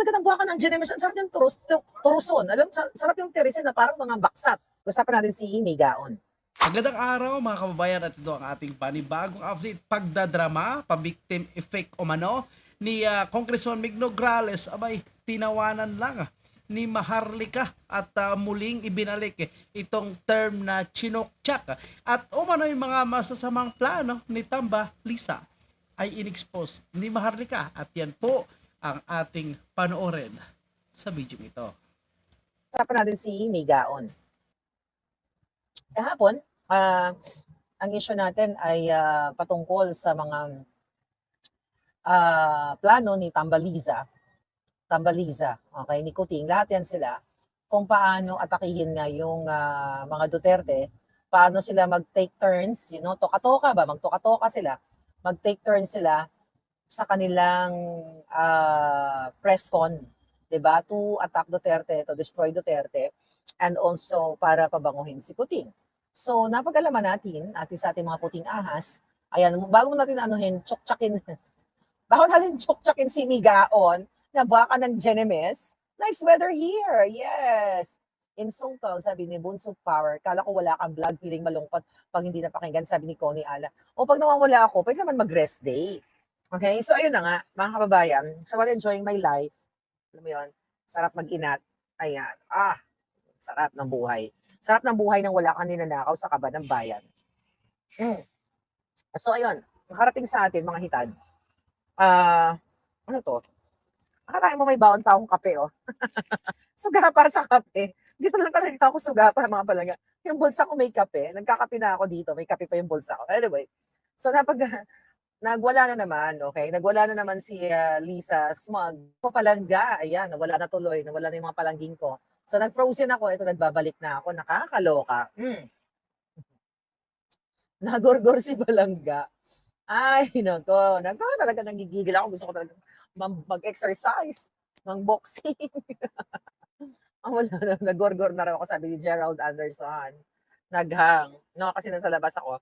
talaga ng buwakan ng. Ang sarap yung turus, tu- turuson. Alam, sa- sarap yung tirisin na parang mga baksat. Usapan natin si Migaon. Magandang araw mga kababayan at ito ang ating panibagong update pagdadrama, pabiktim effect o mano ni ah, Congressman Mig Nograles abay tinawanan lang ah, ni Maharlika at ah, muling ibinalik eh, itong term na chinokchak at umano yung mga masasamang plano ni Tamba Lisa ay inexpose ni Maharlika at yan po ang ating panoorin sa video ito. Usapan natin si Migaon. Kahapon, ah, ang issue natin ay ah, patungkol sa mga ah, plano ni Tambaliza. Tambaliza, okay, ni Kuting, lahat yan sila. Kung paano atakihin nga yung ah, mga Duterte, paano sila mag-take turns, you know, toka-toka ba? Mag-toka-toka sila. Mag-take turns sila sa kanilang ah, press con 'di ba? To attack Duterte, to destroy Duterte, and also para pabanguhin si Putin. So, napag-alaman natin, at sa ating mga puting ahas, ayan, bago natin anuhin, tsuktsakin, bago natin tsuktsakin si Migaon, na baka ng Genemes, nice weather here, yes. Insulto, sabi ni Bunso Power, kala ko wala kang vlog, feeling malungkot pag hindi napakinggan, sabi ni Connie Ala. O pag nawawala ako, pwede naman mag-rest day. Okay, so ayun na nga, mga kababayan, so while enjoying my life, alam mo yun, sarap mag-inat. Ayan. Ah, sarap ng buhay. Sarap ng buhay nang wala kang ninanakaw sa kaba ng bayan. Mm. So, ayun. Nakarating sa atin, mga hitad. Ah, ano to? Akalain mo may baon pa akong kape, oh. suga para sa kape. Dito lang talaga ako suga para mga palaga. Yung bulsa ko may kape. Nagkakape na ako dito. May kape pa yung bulsa ko. Anyway. So, napag, nagwala na naman, okay? Nagwala na naman si ah, Lisa Smug. Papalangga, ayan, nawala na tuloy, nawala na yung mga palangging ko. So nag-frozen ako, ito nagbabalik na ako, nakakaloka. Mm. Nagorgor si Balangga. Ay, nako, nako, talaga nanggigigil ako. Gusto ko talaga mag-exercise, mag-boxing. Ang wala na, nagorgor na rin ako, sabi ni Gerald Anderson. Naghang. No, kasi nasa labas ako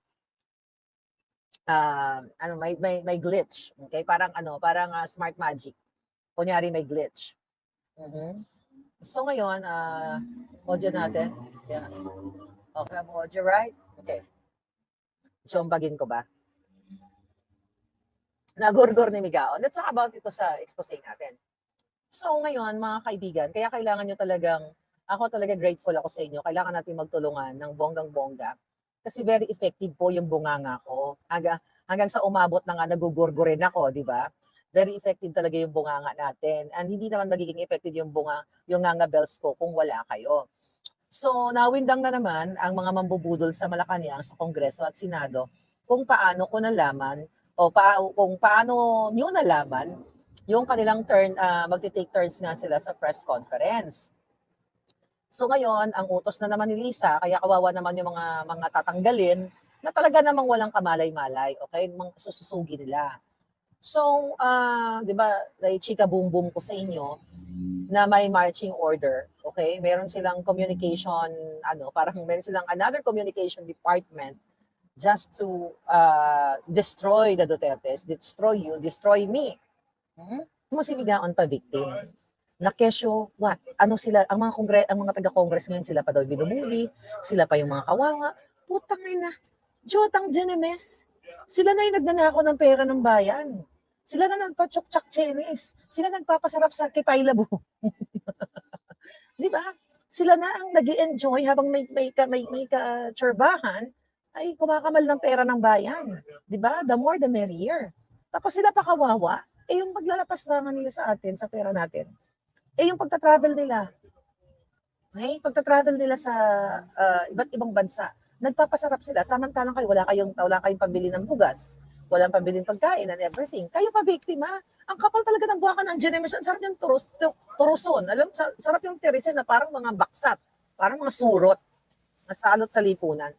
um, ano may may may glitch. Okay? Parang ano, parang ah, smart magic. Kunyari may glitch. Mhm. So ngayon, ah audio natin. Yeah. Okay, ang audio right? Okay. Chombagin ko ba? Nagurgur ni Migao. Let's talk about ito sa expose natin. So ngayon, mga kaibigan, kaya kailangan nyo talagang, ako talaga grateful ako sa inyo. Kailangan natin magtulungan ng bonggang-bongga kasi very effective po yung bunganga ko. Hanggang, hanggang sa umabot na nga nagugurgurin ako, di ba? Very effective talaga yung bunganga natin. And hindi naman magiging effective yung bunga, yung nganga bells ko kung wala kayo. So, nawindang na naman ang mga mambubudol sa Malacanang, sa Kongreso at Senado kung paano ko nalaman o pa, kung paano nyo nalaman yung kanilang turn, uh, magti-take turns nga sila sa press conference. So ngayon, ang utos na naman ni Lisa, kaya kawawa naman yung mga mga tatanggalin, na talaga namang walang kamalay-malay, okay? Mga sususugi nila. So, ah, 'di ba, like chika boom boom ko sa inyo na may marching order, okay? Meron silang communication ano, parang meron silang another communication department just to uh, destroy the Dutertes, destroy you, destroy me. Hmm? Masiligaon pa victim na kesyo, what? Ano sila, ang mga kongre, ang mga taga-congress ngayon, sila pa daw binumuli, sila pa yung mga kawawa. Putang ina, Jotang Genemes, sila na yung nagnanakaw ng pera ng bayan. Sila na nagpa-chok-chak chenis. Sila nagpapasarap sa kipaylabo. Di ba? Sila na ang nag enjoy habang may, may, ka, may, may ka-tsurbahan ay kumakamal ng pera ng bayan. Di ba? The more the merrier. Tapos sila pa kawawa, eh yung paglalapas naman nila sa atin, sa pera natin, eh yung pagta-travel nila. Okay? Pagta-travel nila sa ah, iba't ibang bansa, nagpapasarap sila. Samantalang kayo, wala kayong, wala kayong pambili ng bugas, walang pambili ng pagkain and everything. Kayo pa biktima. Ang kapal talaga ng buwakan ng. Ang sarap yung turus, tu- turuson. Alam, sa- sarap yung tirisin na parang mga baksat, parang mga surot, nasalot sa lipunan.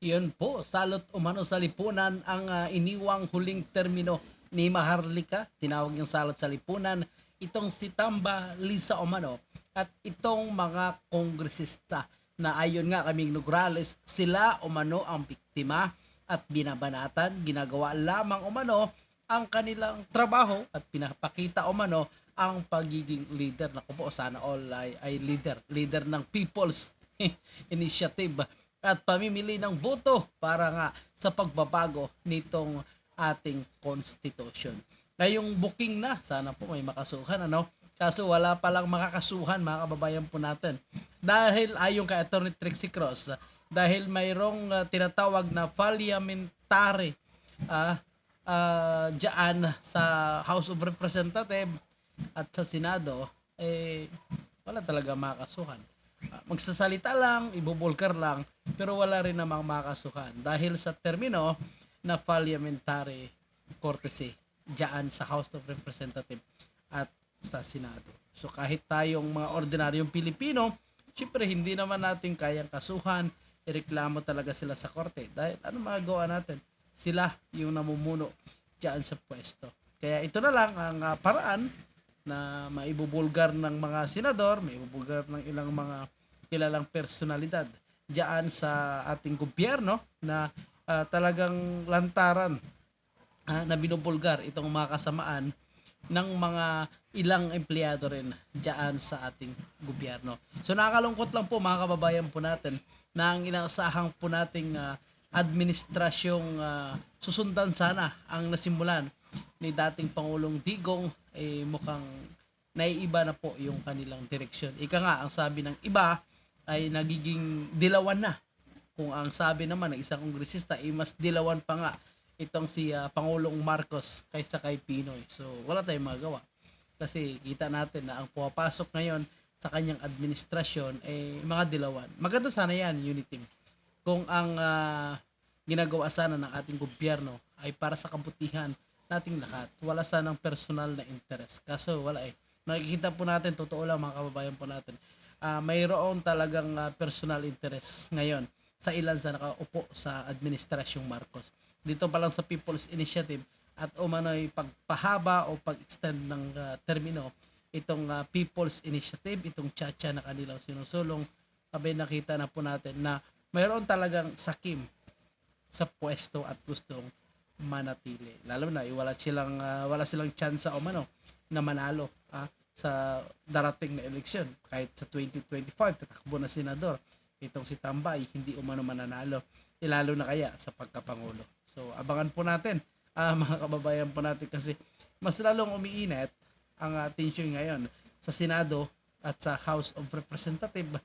Yun po, salot umano sa lipunan ang ah, iniwang huling termino ni Maharlika. Tinawag yung salot sa lipunan. Itong si Tamba Lisa Umano at itong mga kongresista na ayon nga kaming Nograles, sila umano ang biktima at binabanatan, ginagawa lamang umano ang kanilang trabaho at pinapakita umano ang pagiging leader. Naku po, sana all ay, ay leader. Leader ng People's Initiative at pamimili ng boto para nga sa pagbabago nitong ating constitution. Ngayong booking na, sana po may makasuhan ano. Kaso wala pa lang makakasuhan mga kababayan po natin. Dahil ayon kay Attorney Trixie Cross, dahil mayroong ah, tinatawag na parliamentary ah ah, dyan sa House of Representatives at sa Senado, eh, wala talaga makakasuhan. Ah, magsasalita lang, ibubulkar lang, pero wala rin namang makakasuhan dahil sa termino na parliamentary courtesy dyan sa House of Representatives at sa Senado. So kahit tayong mga ordinaryong Pilipino, syempre hindi naman natin kayang kasuhan, ireklamo talaga sila sa korte dahil ano magagawa natin? Sila yung namumuno dyan sa pwesto. Kaya ito na lang ang ah, paraan na maibubulgar ng mga senador, maibubulgar ng ilang mga kilalang personalidad diyan sa ating gobyerno na ah, talagang lantaran ah, na binubulgar itong mga kasamaan ng mga ilang empleyado rin diyan sa ating gobyerno. So nakakalungkot lang po mga kababayan po natin na ang inaasahan po nating ah, administrasyong ah, susundan sana ang nasimulan ni dating Pangulong Digong eh mukhang naiiba na po yung kanilang direksyon. Ika nga, ang sabi ng iba ay nagiging dilawan na. Kung ang sabi naman ng isang kongresista ay mas dilawan pa nga itong si ah, Pangulong Marcos kaysa kay Pinoy. So wala tayong magawa. Kasi kita natin na ang pumapasok ngayon sa kanyang administrasyon ay mga dilawan. Maganda sana yan, unity. Kung ang ah, ginagawa sana ng ating gobyerno ay para sa kabutihan nating lahat. Wala sanang personal na interest. Kaso wala eh. Nakikita po natin, totoo lang mga kababayan po natin, ah mayroon talagang ah, personal interest ngayon sa ilan sa nakaupo sa administrasyong Marcos. Dito pa lang sa People's Initiative at umano'y pagpahaba o pag-extend ng ah, termino itong ah, People's Initiative, itong tsa na kanilang sinusulong, abay nakita na po natin na mayroon talagang sakim sa pwesto at gustong manatili. Lalo na eh, wala silang ah, wala silang tsansa o mano na manalo ah, sa darating na eleksyon. Kahit sa 2025 tatakbo na senador, itong si Tambay hindi umano mananalo. Eh, lalo na kaya sa pagkapangulo. So abangan po natin ah, mga kababayan po natin kasi mas lalong umiinit ang uh, tension ngayon sa Senado at sa House of Representatives